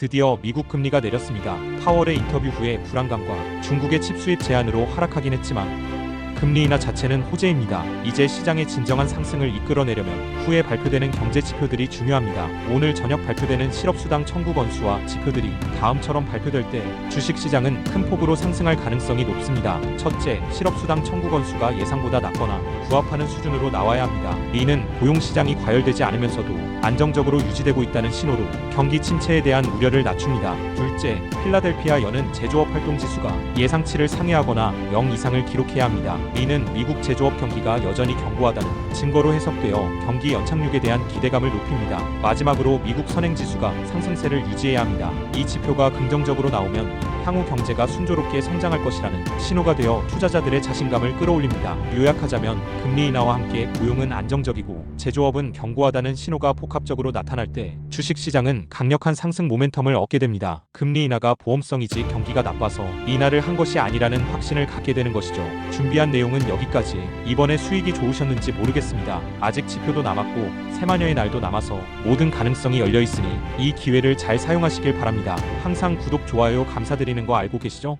드디어 미국 금리가 내렸습니다. 파월의 인터뷰 후에 불안감과 중국의 칩 수입 제한으로 하락하긴 했지만 금리 인하 자체는 호재입니다. 이제 시장의 진정한 상승을 이끌어내려면 후에 발표되는 경제 지표들이 중요합니다. 오늘 저녁 발표되는 실업수당 청구 건수와 지표들이 다음처럼 발표될 때 주식 시장은 큰 폭으로 상승할 가능성이 높습니다. 첫째, 실업수당 청구 건수가 예상보다 낮거나 부합하는 수준으로 나와야 합니다. 이는 고용 시장이 과열되지 않으면서도 안정적으로 유지되고 있다는 신호로 경기 침체에 대한 우려를 낮춥니다. 둘째, 필라델피아 연은 제조업 활동 지수가 예상치를 상회하거나 0 이상을 기록해야 합니다. 이는 미국 제조업 경기가 여전히 견고하다는 증거로 해석되어 경기 연착륙에 대한 기대감을 높입니다. 마지막으로 미국 선행 지수가 상승세를 유지해야 합니다. 이 지표가 긍정적으로 나오면 향후 경제가 순조롭게 성장할 것이라는 신호가 되어 투자자들의 자신감을 끌어올립니다. 요약하자면 금리 인하와 함께 고용은 안정적이고 제조업은 견고하다는 신호가 복합적으로 나타날 때 주식 시장은 강력한 상승 모멘텀을 얻게 됩니다. 금리 인하가 보험성이지 경기가 나빠서 인하를 한 것이 아니라는 확신을 갖게 되는 것이죠. 준비한 내용은 여기까지. 이번에 수익이 좋으셨는지 모르겠습니다. 아직 지표도 남았고 세마녀의 날도 남아서 모든 가능성이 열려 있으니 이 기회를 잘 사용하시길 바랍니다. 항상 구독 좋아요 감사드 리는 거 알고 계시죠?